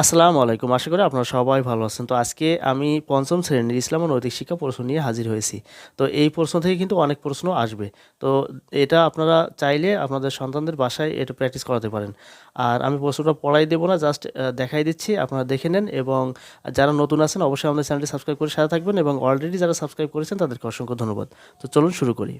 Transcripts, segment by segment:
আসসালামু আলাইকুম। আশা করি আপনারা সবাই ভালো আছেন। তো আজকে আমি পঞ্চম শ্রেণির ইসলাম ও নৈতিক শিক্ষা প্রশ্ন নিয়ে হাজির হয়েছি। তো এই প্রশ্ন থেকে কিন্তু অনেক প্রশ্ন আসবে। তো এটা আপনারা চাইলে আপনাদের সন্তানদের বাসায় এটা প্র্যাকটিস করাতে পারেন। আর আমি প্রশ্নটা পড়াই দেবো না জাস্ট দেখাই দিচ্ছি, আপনারা দেখে নেন এবং যারা নতুন আছেন অবশ্যই আমাদের চ্যানেলটি সাবস্ক্রাইব করে সাথে থাকবেন এবং অলরেডি যারা সাবস্ক্রাইব করেছেন তাদেরকে অসংখ্য ধন্যবাদ। তো চলুন শুরু করি।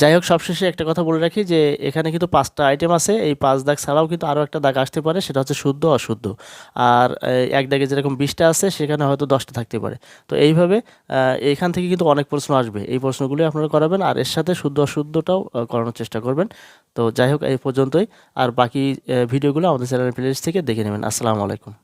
যাই হোক, সবশেষে একটা কথা বলে রাখি যে, এখানে কিন্তু পাঁচটা আইটেম আছে। এই পাঁচ দাগ ছাড়াও কিন্তু আরও একটা দাগ আসতে পারে, সেটা হচ্ছে শুদ্ধ, অশুদ্ধ। আর এক দাগে যেরকম বিশটা আছে, সেখানে হয়তো দশটা থাকতে পারে। তো এইভাবে এখান থেকে কিন্তু অনেক প্রশ্ন আসবে। এই প্রশ্নগুলি আপনারা করাবেন আর এর সাথে শুদ্ধ, অশুদ্ধটাও করানোর চেষ্টা করবেন। তো যাই হোক, এই পর্যন্তই। আর বাকি ভিডিওগুলো আমাদের চ্যানেল প্লেলিস্ট থেকে দেখে নেবেন। আসসালামু আলাইকুম।